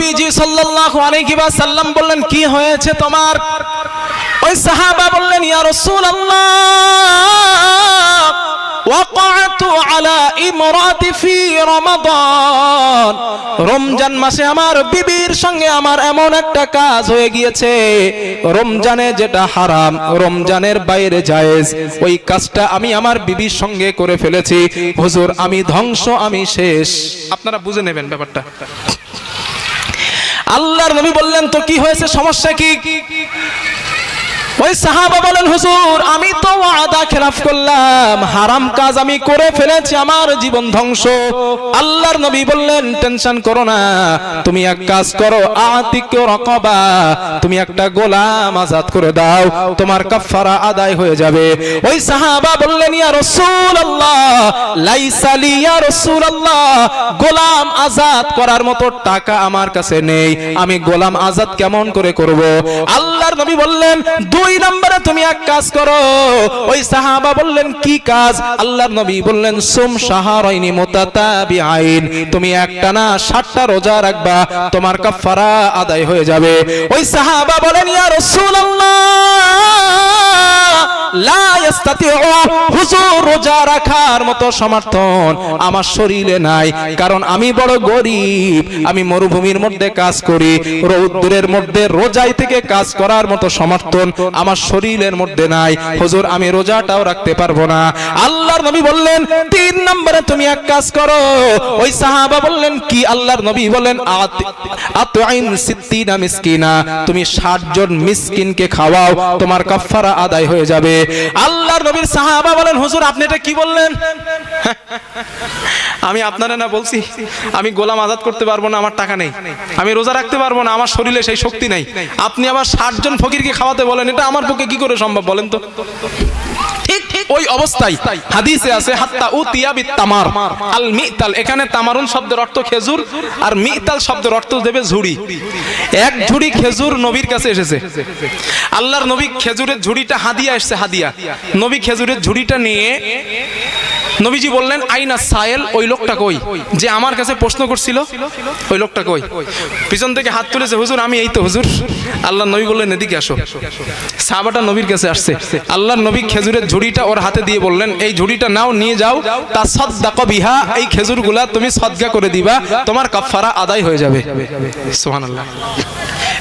নবীজি সাল্লাল্লাহু আলাইহি ওয়াসাল্লাম বললেন, কি হয়েছে তোমার? ওই সাহাবা বললেন, ইয়া রাসূলুল্লাহ ওয়াকাতু আলা ইমরাতি ফি রমাদান। রমজান মাসে আমার বিবির সঙ্গে আমার এমন একটা কাজ হয়ে গিয়েছে। রমজানে যেটা হারাম, রমজানের বাইরে জায়েজ। ওই কাজটা আমি আমার বিবির সঙ্গে করে ফেলেছি। হুজুর, আমি ধ্বংস, আমি শেষ। আপনারা বুঝে নেবেন ব্যাপারটা। আল্লাহর নবী বললেন তো কি হয়েছে? সমস্যা কি? ওই সাহাবা বলেন, হুজুর, আমি তো খেলাফ করলাম। হারাম কাজ আমি করে ফেলেছি, আমার জীবন ধ্বংস। আল্লাহর নবী বললেন, টেনশন করো না, তুমি এক কাজ করো, আতিক রকবা। তুমি একটা গোলাম আজাদ করে দাও, তোমার আদায় হয়ে যাবে। ওই সাহাবা বললেন, ইয়া ইয়া গোলাম আজাদ করার মতো টাকা আমার কাছে নেই। আমি গোলাম আজাদ কেমন করে করব? আল্লাহর নবী বললেন, দুই নম্বরে তুমি এক কাজ করো। ওই সাহাবা বললেন, কি কাজ? আল্লাহর নবী বললেন, সুম মোতাতাবি মুতাতাবিআইন। তুমি একটা না ষাটটা রোজা রাখবা, তোমার কাফারা আদায় হয়ে যাবে। ওই সাহাবা বলেন, ইয়া রাসূলুল্লাহ! আমি রোজাটাও রাখতে পারব না। আল্লাহর নবী বললেন, তিন নম্বরে তুমি এক কাজ করো। ওই সাহাবা বললেন, কি আল্লাহর নবী মিসকিনা। তুমি 60 জন মিসকিনকে খাওয়াও, তোমার কাফারা আদায় হয়ে যাবে। আল্লাহর নবীর সাহাবা বলেন, হুজুর, আপনি এটা কি বললেন? আমি আপনারা না বলছি, আমি গোলাম আজাদ করতে পারব না, আমার টাকা নেই। আমি রোজা রাখতে পারব না, আমার শরীরে সেই শক্তি নাই। আপনি আবার ষাট জন ফকিরকে খাওয়াতে বলেন, এটা আমার পক্ষে কি করে সম্ভব বলেন তো? ওই অবস্থায় হাদিসে আছে, হাত্তা তিয়াবি তামার আল এখানে শব্দের অর্থ খেজুর, আর শব্দের অর্থ দেবে ঝুড়ি। এক ঝুড়ি খেজুর নবীর কাছে এসেছে। আল্লাহর নবী খেজুরের ঝুড়িটা হাদিয়া এসেছে, হাদিয়া। নবী খেজুরের ঝুড়িটা নিয়ে নবীজি বললেন, আইনা সায়েল, ওই লোকটা কই? যে আমার কাছে প্রশ্ন করছিল, ওই লোকটা কই? পিছন থেকে হাত তুলেছে, হুজুর, আমি এই তো হুজুর। আল্লাহ নবী বললেন, এদিকে আসো। সাহাবাটা নবীর কাছে আসছে। আল্লাহ নবী খেজুরের ঝুড়িটা ওর হাতে দিয়ে বললেন, এই ঝুড়িটা নাও, নিয়ে যাও। তা সদ্দাক বিহা, এই খেজুরগুলা তুমি সদগা করে দিবা, তোমার কাফারা আদায় হয়ে যাবে। সুবহানাল্লাহ।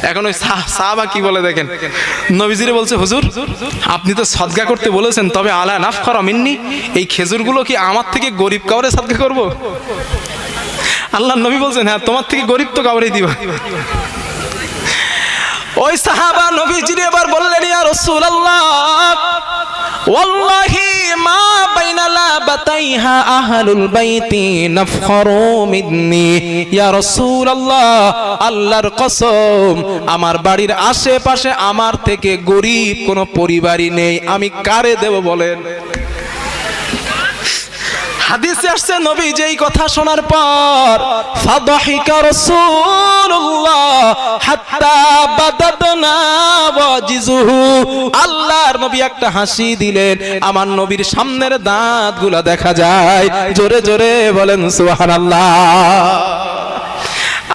এখন ওই সাহ- সাহাবা কি বলে দেখেন? নবীজিরে বলছে, হুজুর, আপনি তো সদগা করতে বলেছেন, তবে আলা নাফ করা মিন্নি, এই খেজুরগুলো কি আমার থেকে গরিব কাউরে সদগা করব? আল্লাহ নবী বলছেন হ্যাঁ তোমার থেকে গরিব তো কাউরে দিবা। ওই সাহাবা নবীজিরে এবার বললেন, ইয়া রাসূলুল্লাহ, ওয়াল্লাহি মা বাইনা লাবাতাইহা আহলুল বাইতি নাফখারু মিন্নি। ইয়া রাসূলুল্লাহ, আল্লাহর কসম, আমার বাড়ির আশেপাশে আমার থেকে গরিব কোনো পরিবারই নেই। আমি কারে দেব বলেন? হাদিসে আসছে, নবী যেই কথা শোনার পর, ফাদহিকা রাসূলুল্লাহ, হাত্তা বাদাদনা ওয়াজিজুহু। আল্লাহর নবী একটা হাসি দিলেন, আমার নবীর সামনের দাঁতগুলা দেখা যায়। জোরে জোরে বলেন, সুবহানাল্লাহ।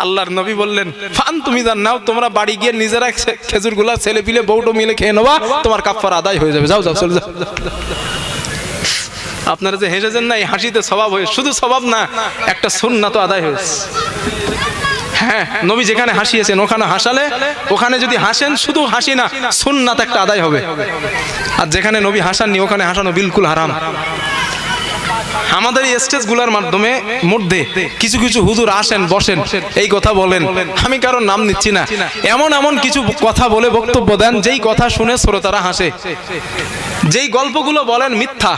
আল্লাহর নবী বললেন, ফান তুমি জান নাও, তোমরা বাড়ি গিয়ে নিজেরা খেজুরগুলা ছেলে পিলে বউটো মিলে খেয়ে নেবা তোমার কাফার আদায় হয়ে যাবে। যাও যাও, চলে যাও। আপনারা যে হেসেছেন না, এই হাসিতে স্বভাব হয়ে শুধু স্বভাব না, একটা সুন্না তো আদায় হয়েছে। হ্যাঁ নবী যেখানে হাসিয়েছেন, ওখানে হাসালে, ওখানে যদি হাসেন, শুধু হাসি না, সুন্নাত একটা আদায় হবে। আর যেখানে নবী হাসাননি, ওখানে হাসানো বিলকুল হারাম। আমাদের এই স্টেজগুলোর মাধ্যমে মধ্যে কিছু কিছু হুজুর আসেন, বসেন, এই কথা বলেন। আমি কারোর নাম নিচ্ছি না। এমন এমন কিছু কথা বলে বক্তব্য দেন, যেই কথা শুনে শ্রোতারা হাসে। যেই গল্পগুলো বলেন মিথ্যা,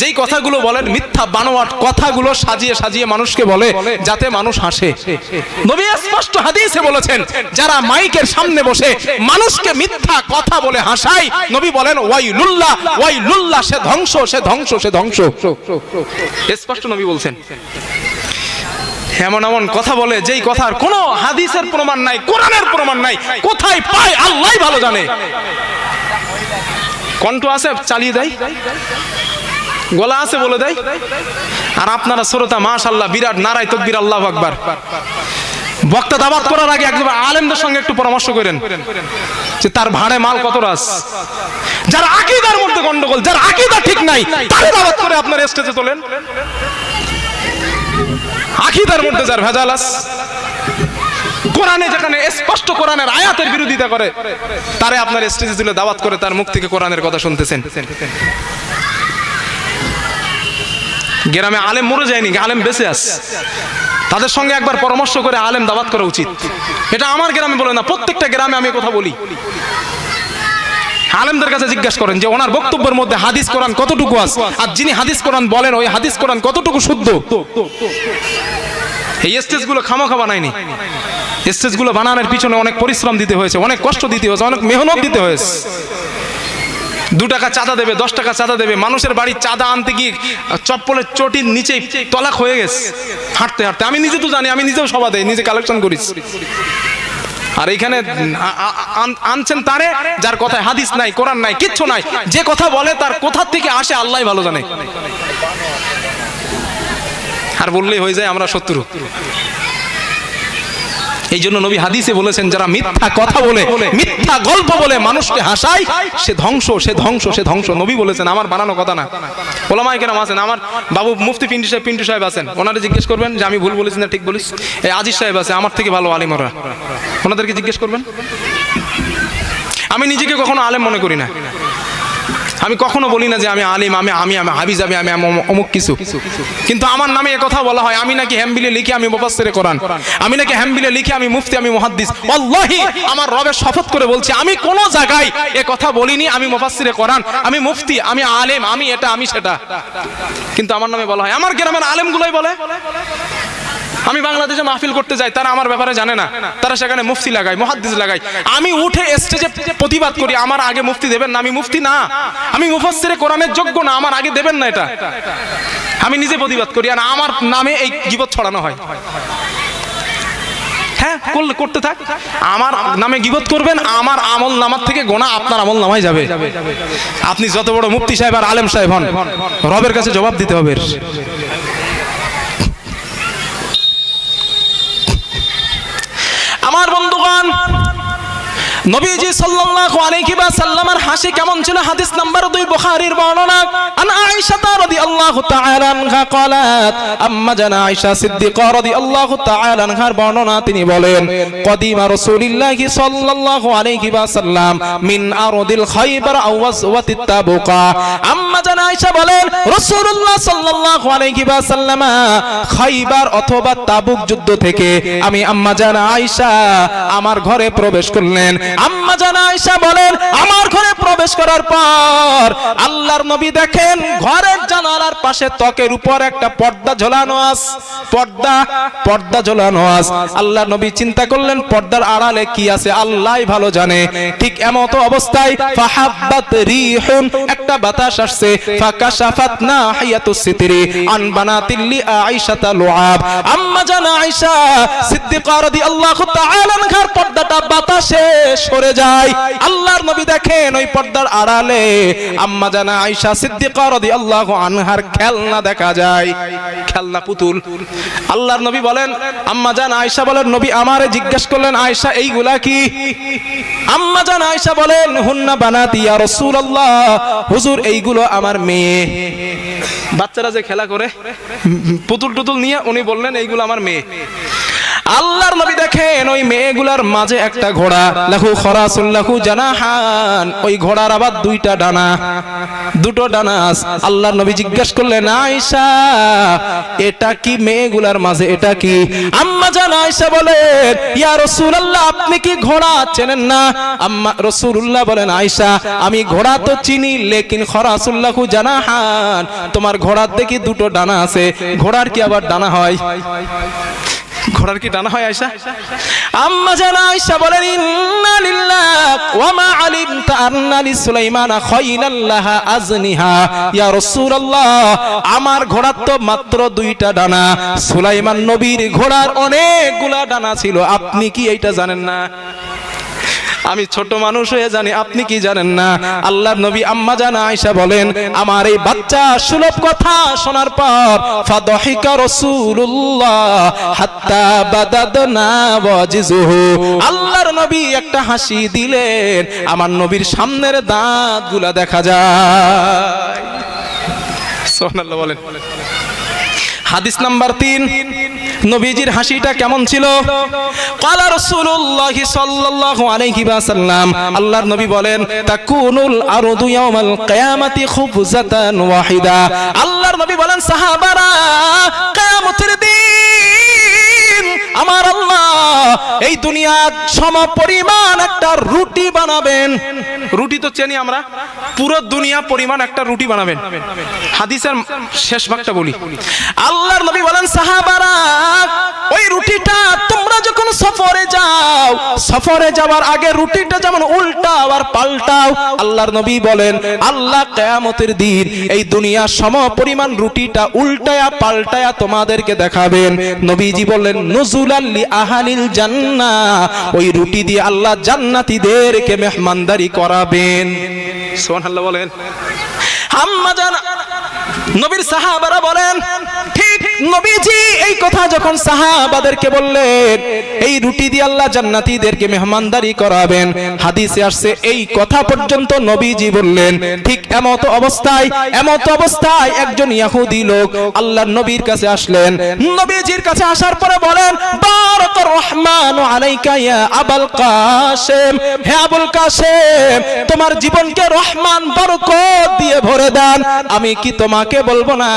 যেই কথাগুলো বলেন মিথ্যা বানোয়াট, কথাগুলো সাজিয়ে সাজিয়ে মানুষকে বলে, যাতে মানুষ হাসে। নবী স্পষ্ট হাদিসে বলেছেন, যারা মাইকের সামনে বসে মানুষকে মিথ্যা কথা বলে হাসায়, নবী বলেন ওয়াই লুল্লাহ ওয়াই লুল্লাহ সে ধ্বংস সে ধ্বংস সে ধ্বংস। স্পষ্ট নবী বলছেন। এমন এমন কথা বলে, যেই কথার কোন হাদিসের প্রমাণ নাই, কোরআনের প্রমাণ নাই, কোথায় পায় আল্লাহ ভালো জানে। কণ্ঠ আছে, চালিয়ে দেয়। গলা আছে বলে দেয়। আর আপনারা শ্রোতা মাশাল্লাহ বিরাট নারায় তকবির, আল্লাহ আকবার। বক্তা দাবাত করার আগে একদম আলেমদের সঙ্গে একটু পরামর্শ করেন যে তার ভাড়ে মাল কত রাস? যার আকিদার মধ্যে গন্ডগোল, যার আকিদা ঠিক নাই তারে দাবাত করে আপনার স্টেজে তোলেন। আকিদার মধ্যে যার ভেজাল আস কোরআনে যেখানে স্পষ্ট কোরআনের আয়াতের বিরোধিতা করে, তারে আপনার স্টেজে তুলে দাওয়াত করে তার মুখ থেকে কোরআনের কথা শুনতেছেন। গ্রামে আলেম মরে যায়নি, আলেম বেঁচে আস তাদের সঙ্গে একবার পরামর্শ করে আলেম দাওয়াত করা উচিত। এটা আমার গ্রামে বলে না, প্রত্যেকটা গ্রামে আমি কথা বলি। আলেমদের কাছে জিজ্ঞাসা করেন যে, ওনার বক্তব্যের মধ্যে হাদিস কোরআন কতটুকু আছে? আর যিনি হাদিস কোরআন বলেন, ওই হাদিস কোরআন কতটুকু শুদ্ধ? এই স্টেজগুলো খামোখা বানায়নি। স্টেজগুলো বানানোর পিছনে অনেক পরিশ্রম দিতে হয়েছে, অনেক কষ্ট দিতে হয়েছে, অনেক মেহনত দিতে হয়েছে। দু টাকা চাঁদা দেবে, দশ টাকা চাঁদা দেবে। মানুষের বাড়ির চাঁদা আনতে গিয়ে চপ্পলের চটির নিচে তলাক হয়ে গেছে। হাঁটতে হাঁটতে। আমি নিজে তো জানি, আমি নিজেও সভা দেয় নিজে কালেকশন করিস। আর আন- আনছেন তারে, যার কথায় হাদিস নাই, কোরআন নাই, কিচ্ছু নাই। যে কথা বলে তার কোথা থেকে আসে আল্লাহ ভালো জানে। আর বললেই হয়ে যায় আমরা শত্রু। এই জন্য নবী হাদিসে বলেছেন, যারা মিথ্যা কথা বলে, মিথ্যা গল্প বলে মানুষকে হাসায়, সে ধ্বংস সে ধ্বংস সে ধ্বংস। নবী বলেছেন, আমার বানানো কথা না। ওলামাই কেরাম আছেন, আমার বাবু মুফতি পিন্টু সাহেব পিন্টু সাহেব আছেন। ওনারা জিজ্ঞেস করবেন যে, আমি ভুল বলেছি না ঠিক বলিস এই আজিজ সাহেব আছে, আমার থেকে ভালো আলিমরা ওনাদেরকে জিজ্ঞেস করবেন? আমি নিজেকে কখনো আলেম মনে করি না। আমি কখনো বলি না যে আমি আলিম, আমি আমি আমি হাবিজ আমি আমি অমুক- কিছু। কিন্তু আমার নামে কথা বলা হয়, আমি নাকি হ্যাম্বিলে লিখে আমি মুফাসসিরে কোরআন। আমি নাকি হ্যাম্বিলে লিখে আমি মুফতি, আমি মুহাদ্দিস। আল্লাহি আমার রবের শপথ করে বলছি, আমি কোন জায়গায় এ কথা বলিনি, আমি মুফাসসিরে কোরআন। আমি মুফতি, আমি আলেম, আমি এটা, আমি সেটা। কিন্তু আমার নামে বলা হয়। আমার গ্রামের আলেমগুলোই বলে। আমি বাংলাদেশে মাহফিল করতে যাই, তারা আমার ব্যাপারে জানে না। তারা সেখানে মুফতি লাগায়, মহাদ্দিস লাগায়। আমি উঠে স্টেজে প্রতিবাদ করি, আমার আগে মুফতি দেবেন না, আমি মুফতি না। আমি মুফাসসিরে কোরআনের যোগ্য না, আমার আগে দেবেন না এটা। আমি নিজে প্রতিবাদ করি, আর আমার নামে এই গিবত ছড়ানো হয়। হ্যাঁ করতে থাক। আমার নামে গিবত করবেন, আমার আমল নামার থেকে গোনা আপনার আমল নামায় যাবে। আপনি যত বড় মুফতি সাহেব আর আলেম সাহেব হন, রবের কাছে জবাব দিতে হবে। নবীজি সাল্লাল্লাহু আলাইহি ওয়া সাল্লামের হাসি কেমন ছিল হাদিস নাম্বার 2 বুখারীর বর্ণনা আন আয়েশা রাদিয়াল্লাহু তাআলা আনহা قالت আম্মা জানা আয়েশা সিদ্দিকা রাদিয়াল্লাহু তাআলা আনহার বর্ণনা তিনি বলেন কদিমা রাসূলুল্লাহি সাল্লাল্লাহু আলাইহি ওয়া সাল্লাম মিন আরদিল খায়বার আও ওয়াসওয়াতিত তাবুকা আম্মা জানা আয়েশা বলেন রাসূলুল্লাহ সাল্লাল্লাহু আলাইহি ওয়া সাল্লাম খায়বার অথবা তাবুক যুদ্ধ থেকে আমি আম্মা জানা আয়েশা আমার ঘরে প্রবেশ করলেন আম্মা জানা আয়েশা বলেন, আমার ঘরে প্রবেশ করার পর আল্লাহর নবী দেখেন ঘরের জানালার পাশে ত্বকের উপর একটা পর্দা ঝোলানো আস, পর্দা পর্দা ঝোলানো আস। আল্লাহর নবী চিন্তা করলেন, পর্দার আড়ালে কি আছে আল্লাহই ভালো জানে। ঠিক এমত অবস্থায় ফাহাব্বাত রিহুন, একটা বাতাস আসছে, ফাকাশাফাত নাহিয়াতুস সিতরি আন বানাতিল্লি আয়েশাতা লুআব। আম্মা জানা আয়েশা সিদ্দিকা রাদিয়াল্লাহু তাআলা আনহার পর্দাটা বাতাসে সরে যায়। আল্লাহর নবী দেখেন ওই পর্দার আড়ালে আম্মা জানা আয়েশা সিদ্দিকা রাদিয়াল্লাহু আনহার খেলনা দেখা যায়। খেলনা পুতুল। আল্লাহর নবী বলেন, আম্মা জান আয়েশা বলেন, নবী আমারে জিজ্ঞেস করলেন, আয়েশা, এইগুলা কি? আম্মা জান আয়েশা বলেন, হুন্না বানাতি, ইয়া রাসূলুল্লাহ, হুজুর, এইগুলো আমার মেয়ে। বাচ্চারা যে খেলা করে, পুতুল টুতুল নিয়ে উনি বললেন, এইগুলো আমার মেয়ে। আল্লাহর নবী দেখেন, ওই মেয়েগুলার মাঝে একটা ঘোড়া। লাখু খরাসুল লাহু জানাহান, ওই ঘোড়ার আবার দুইটা ডানা। দুটো ডানা। আল্লাহর নবী জিজ্ঞেস করলেন, আয়েশা, এটা কি মেয়েগুলার মাঝে, এটা কি? আম্মা জান আয়েশা বলেন, ইয়া রাসূলুল্লাহ, আপনি কি ঘোড়া চেনেন না? আম্মা রাসূলুল্লাহ বলেন, আয়েশা, আমি ঘোড়া তো চিনি, লেকিন খরাসুল লাহু জানাহান, তোমার ঘোড়ার দেখি দুটো ডানা আছে, ঘোড়ার কি আবার ডানা হয়? ঘোড়ার কি ডানা হয় আয়সা আম্মা জানা আয়সা বলেন, ইন্না লিল্লাহ ওয়া মা আলিমতা আন্না লি সুলাইমানা খাইলাল্লাহ আজনিহা। ইয়া রাসূলুল্লাহ, আমার ঘোড়ার তো মাত্র দুইটা ডানা। সুলাইমান নবীর ঘোড়ার অনেকগুলা ডানা ছিল। আপনি কি এইটা জানেন না? আমি ছোট মানুষ হয়ে জানি, আপনি কি জানেন না? আল্লাহর নবী আম্মা জানা আয়েশা বলেন, আমার এই বাচ্চা সুলভ কথা শোনার পর, ফাদহিকা রাসূলুল্লাহ হাত্তা বাদাদনা ওয়াজিজুহু। আল্লাহর নবী একটা হাসি দিলেন, আমার নবীর সামনের দাঁতগুলা দেখা যায়। বলেন। হাদিস নাম্বার তিন নবীজির হাসিটা কেমন ছিল? কালা রাসূলুল্লাহি সাল্লাল্লাহু আলাইহি ওয়াসাল্লাম, আল্লাহর নবী বলেন, তাকুনুল আরদু ইয়াউমাল কিয়ামাতি খুবজাতান ওয়াহিদা। আল্লাহর নবী বলেন, সাহাবারা, কিয়ামতের দিন আমার আল্লাহ এই দুনিয়ার সম পরিমাণ একটা রুটি বানাবেন। রুটি তো চেনি আমরা। পুরো দুনিয়া পরিমাণ একটা রুটি বানাবেন। হাদিসের শেষ ভাগটা বলি। আল্লাহর নবী বলেন সাহাবারা ওই রুটিটা তোমরা যখন সফরে যাও সফরে যাওয়ার আগে রুটিটা যেমন উল্টাও আর পাল্টাও আল্লাহর নবী বলেন আল্লাহ কিয়ামতের দিন এই দুনিয়া সম পরিমাণ রুটিটা উল্টায়া পাল্টায়া তোমাদেরকে দেখাবেন। নবীজি বললেন নুজুলাল্লি আহালিল জান্নাহ ওই রুটি দিয়ে আল্লাহ জান্নাতীদেরকে মেহমানদারি করাবেন। সুবহানাল্লাহ বলেন। আম্মা জানা নবীর সাহাবারা বলেন, ঠিক নবীজি, এই কথা যখন সাহাবাদেরকে বললেন, এই রুটি দিয়ে আল্লাহ জান্নাতীদেরকে মেহমানদারি করাবেন। হাদিসে আসছে, এই কথা পর্যন্ত নবীজি বললেন, ঠিক এমত অবস্থায় এমত অবস্থায় একজন ইহুদি লোক আল্লাহর নবীর কাছে আসলেন। নবীজির কাছে আসার পরে বলেন বারাকার রহমানু আলাইকা ইয়া আবুল কাসেম হে আবুল কাসেম তোমার জীবনকে রহমান বরকত দিয়ে ভরে দেন। আমি কি তোমাকে বলব না,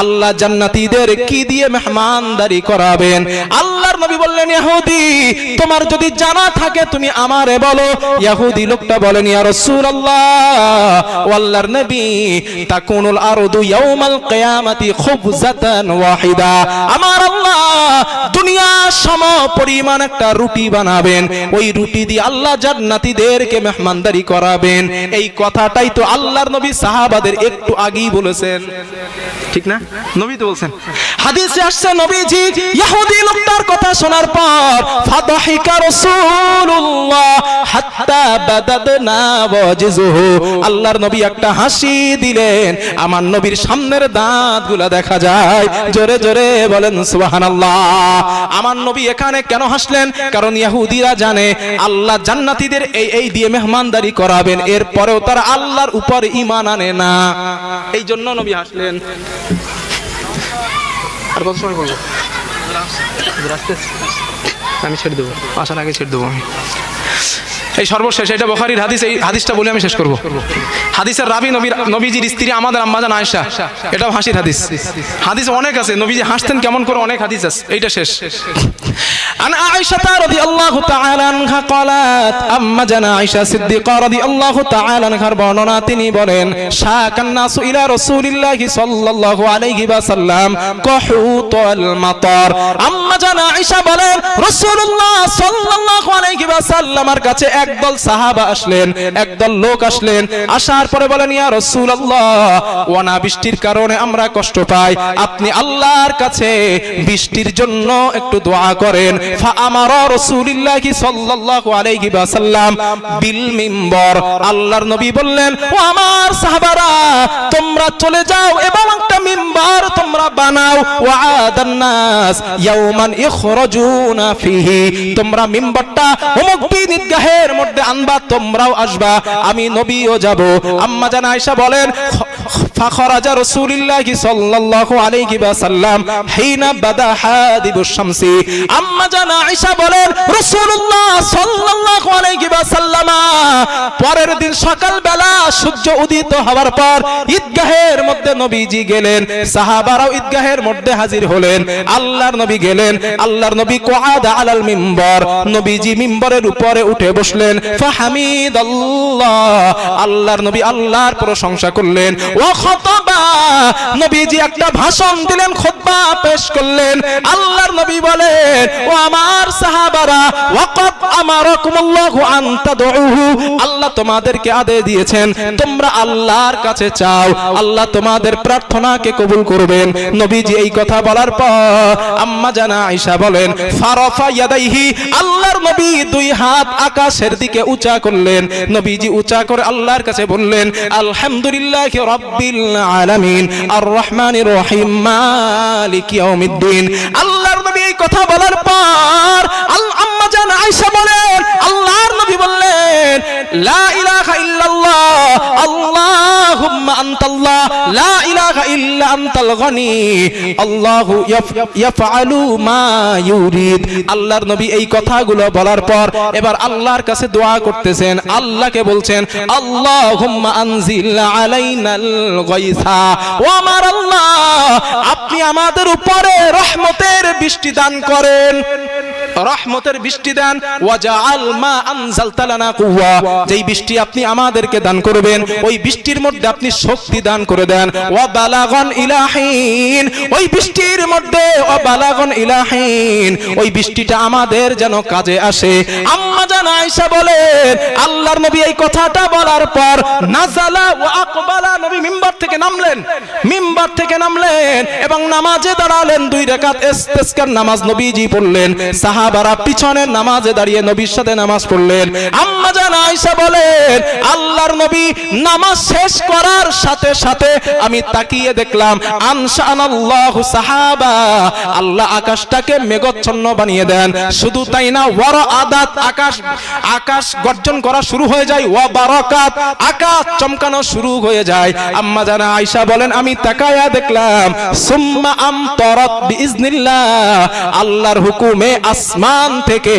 আল্লাহ জান্নাতীদের কি দিয়ে মেহমানদারি করাবেন? আল্লাহর নবী বললেন ইহুদি তোমার যদি জানা থাকে, তুমি আমারে বলো। ইহুদি লোকটা বলেন, ইয়া রাসূলুল্লাহ, ও আল্লাহর নবী, তাকুনুল আরদু ইয়াউমাল কিয়ামাতি খুবজাতান ওয়াহিদা। আমার আল্লাহ দুনিয়া সম পরিমাণ একটা রুটি বানাবেন। ওই রুটি দিয়ে আল্লাহ জান্নাতীদেরকে মেহমানদারি করাবেন। এই কথাটাই তো আল্লাহর নবী সাহাবাদের একটু আগেই বলেছেন। Yeah, yeah, yeah. ঠিক না? নবী তো বলছেন। হাদিসে আসছে নবীজি, ইহুদি লোকটার কথা শোনার পর, ফাদহিকা রাসূলুল্লাহ হাত্তা বাদাদনা ওয়াজিজুহু আল্লাহর নবী একটা হাসি দিলেন, আমার নবীর সামনের দাঁতগুলা দেখা যায়। জোরে জোরে বলেন, সুবহানাল্লাহ। আমার নবী এখানে কেন হাসলেন? কারণ ইহুদিরা জানে, আল্লাহ জান্নাতীদের এই এই দিয়ে মেহমানদারি করাবেন, এরপরেও তারা আল্লাহর উপর ঈমান আনে না। এই জন্য নবী হাসলেন। আর কত সময় করব? আমি ছেড়ে দেবো। আসার আগে ছেড়ে দেবো আমি। এই সর্বশেষ এটা বখারির হাদিস এই হাদিসটা বলে আমি শেষ করব হাদিসের রাবি নবী নবীজির স্ত্রী আমাদের আম্মাজান আয়েশা এটাও হাসির হাদিস হাদিস অনেক আছে নবীজি হাসতেন কেমন করে অনেক হাদিস আছে এইটা শেষ عن عائشة رضي الله تعالى عنها قالت أما جنا عائشة صديقة رضي الله تعالى عنها বর্ণনা তিনি বলেন শাকান নাসু ইলা রাসূলিল্লাহি সাল্লাল্লাহু আলাইহি ওয়াসাল্লাম কুহুত আল মাতার আম্মা জানা আয়েশা বলেন রাসূলুল্লাহ সাল্লাল্লাহু আলাইহি ওয়াসাল্লামের কাছে একদল সাহাবা আসলেন, একদল লোক আসলেন, আসার পরে বলেন, ইয়া রাসূলুল্লাহ, ওয়ানা বৃষ্টির কারণে আমরা কষ্ট পাই। আপনি আল্লাহর কাছে বৃষ্টির জন্য একটু দোয়া করেন। ফা আমারা রাসূলুল্লাহি সাল্লাল্লাহু আলাইহি ওয়াসাল্লাম বিল মিম্বর। আল্লাহর নবী বললেন, ও আমার সাহাবারা, তোমরা চলে যাও এবং একটা মিম্বর তোমরা বানাও। ওয়াদান নাস, ইয়াউমান ইখরাজুনা ফিহি। তোমরা মিম্বরটা অমুক দিন ঈদগাহের মধ্যে আনবা তোমরাও আসবা। আমি নবীও যাব। আম্মা জান আয়সা বলেন বলেন পরের দিন সকাল বেলা সূর্য উদিত হওয়ার পর ঈদগাহের মধ্যে নবীজি গেলেন। সাহাবারাও ঈদগাহের মধ্যে হাজির হলেন। আল্লাহর নবী গেলেন। আল্লাহর নবী কোয়াদা আলাল মিম্বর। নবীজি মিম্বরের উপরে উঠে বসলেন। ফাহামিদাল্লাহ। আল্লাহর নবী আল্লাহর প্রশংসা করলেন। ওয়া খাতাবা। নবীজি একটা ভাষণ দিলেন, খুতবা পেশ করলেন। আল্লাহর নবী বলেন, ও আমার সাহাবারা, ওয়াকাদ আমারাকুমুল্লাহু আন তাদউহু। আল্লাহ তোমাদেরকে আদেশ দিয়েছেন, তোমরা আল্লাহর কাছে চাও। আল্লাহ তোমাদের প্রার্থনাকে কবুল করবেন। নবীজি এই কথা বলার পর আম্মা জানা আয়েশা বলেন, ফারাফা ইয়াদাইহি। আল্লাহর নবী দুই হাত আকাশের দিকে উঁচা করলেন। নবীজি উঁচা করে আল্লাহর কাছে বললেন, আলহামদুলিল্লাহ রাব্বিল আলামিন। আর রহমানির রহিম মালিক ইয়াউমিদ্দিন। আল্লাহর নবী কথা বলার পর আল- আম্মা জান আয়েশা বলেন, আল্লাহর নবী বললেন, লা ইলাহা ইল্লাল্লাহ, আল্লাহুম্মা আনতাল্লাহ, লা ইলাহা ইল্লা আনতাল গনি, আল্লাহু ইয়াফআলু মা ইউরিদ। আল্লাহর নবী এই কথাগুলো বলার পর এবার আল্লাহর কাছে দোয়া করতেছেন, আল্লাহকে বলছেন, আল্লাহুম্মা আনজিল আলাইনাল গায়সা। ও আমার আল্লাহ, আপনি আমাদের উপরে রহমতের বৃষ্টি দান করেন। রহমতের বৃষ্টি দেন। যেই বৃষ্টি আপনি আমাদেরকে দান করবেন, ওই বৃষ্টির মধ্যে আপনি শক্তি দান করে দেন। বালাগন ইলাহিন। ওই বৃষ্টির মধ্যে ওয়া বালাগন ইলাহিন। ওই বৃষ্টিটা আমাদের যেন কাজে আসে। আম্মা আল্লাহর নবী এই কথাটা বলার পর নাজালা আকবালা নবী মিম্বার থেকে নামলেন। মিম্বার থেকে নামলেন এবং নামাজে দাঁড়ালেন, দুই ইস্তেসকার নামাজ নবীজি পড়লেন। সাহাবারা পিছনের নামাজে দাঁড়িয়ে নবীর সাথে নামাজ পড়লেন। আম্মা জান আয়েশা বলেন, আল্লাহর নবী নামাজ শেষ করার সাথে সাথে আমি তাকিয়ে দেখলাম আনশানাল্লাহু সাহাবা, আল্লাহ আকাশটাকে মেঘচ্ছন্ন বানিয়ে দেন। শুধু তাই না, ওয়ার আদাত, আকাশ আকাশ গর্জন করা শুরু হয়ে যায়, ওয়া বারাকাত, আকাশ চমকানো শুরু হয়ে যায়। আম্মা জানা আয়েশা বলেন, আমি তাকায়া দেখলাম, সুম্মা আমতারাত বিইজনিল্লাহ, আল্লাহর হুকুমে আসমান থেকে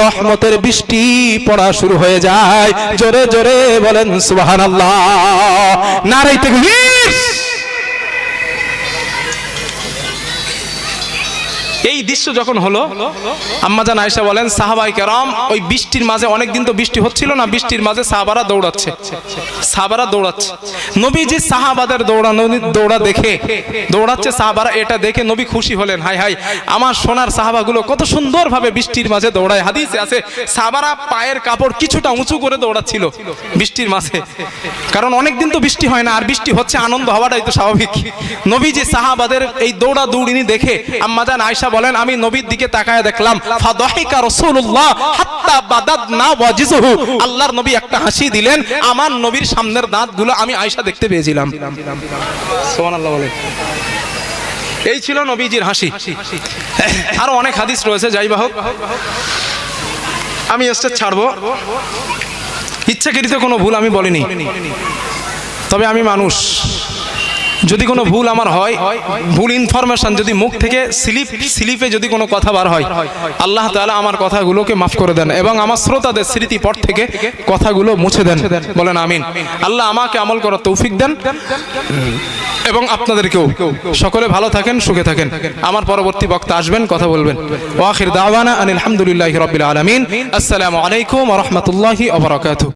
রহমতের বৃষ্টি পড়া শুরু হয়ে যায়। জোরে জোরে বলেন সুবহানাল্লাহ। নারে তাকবীর। এই দৃশ্য যখন হলো, আম্মাজান আয়েশা বলেন, সাহাবাই কেরাম, ওই বৃষ্টির মাঝে, অনেকদিন তো বৃষ্টি হচ্ছিল না, বৃষ্টির মাঝে সাহাবারা দৌড়াচ্ছে। সাহাবারা দৌড়াচ্ছে। নবীজি সাহাবাদের দৌড়ানো, দৌড়া দেখে, দৌড়াচ্ছে সাহাবারা এটা দেখে নবী খুশি হলেন, হাই হাই, আমার সোনার সাহাবাগুলো কত সুন্দরভাবে বৃষ্টির মাঝে দৌড়ায়। হাদিসে আছে, সাহাবারা পায়ের কাপড় কিছুটা উঁচু করে দৌড়াচ্ছিল বৃষ্টির মাঝে। কারণ অনেকদিন তো বৃষ্টি হয় না, আর বৃষ্টি হচ্ছে, আনন্দ হওয়াটাই তো স্বাভাবিক। নবীজি সাহাবাদের এই দৌড়া দৌড়িনি দেখে আম্মাজান আয়েশা বলেন, আমি নবীর দিকে তাকায় দেখলাম, ফাদাহিকা রাসূলুল্লাহ হাত্তা বাদাদনা ওয়াজিজহু। আল্লাহর নবী একটা হাসি দিলেন, আমার নবীর সামনের দাঁতগুলো আমি আয়েশা দেখতে পেয়েছিলাম। এই ছিল নবীজির হাসি। আরও অনেক হাদিস রয়েছে, যাই হোক। আমি স্টেজ ছাড়বো। ইচ্ছাকৃত কোনো ভুল আমি বলিনি। তবে আমি মানুষ। যদি কোনো ভুল আমার হয়, ভুল ইনফরমেশন যদি মুখ থেকে স্লিপ, স্লিপে যদি কোনো কথা বার হয়, আল্লাহ তাআলা আমার কথাগুলোকে মাফ করে দেন এবং আমার শ্রোতাদের স্মৃতি পর থেকে কথাগুলো মুছে দেন। বলেন আমিন। আল্লাহ আমাকে আমল করার তৌফিক দেন এবং আপনাদেরকেও। সকলে ভালো থাকেন, সুখে থাকেন। আমার পরবর্তী বক্তা আসবেন, কথা বলবেন। ওয়াখির দাওয়ানা আনিল হামদুলিল্লাহি রাব্বিল আলামিন। আসসালামু আলাইকুম রাহমাতুল্লাহি ওয়া বারাকাতুহু।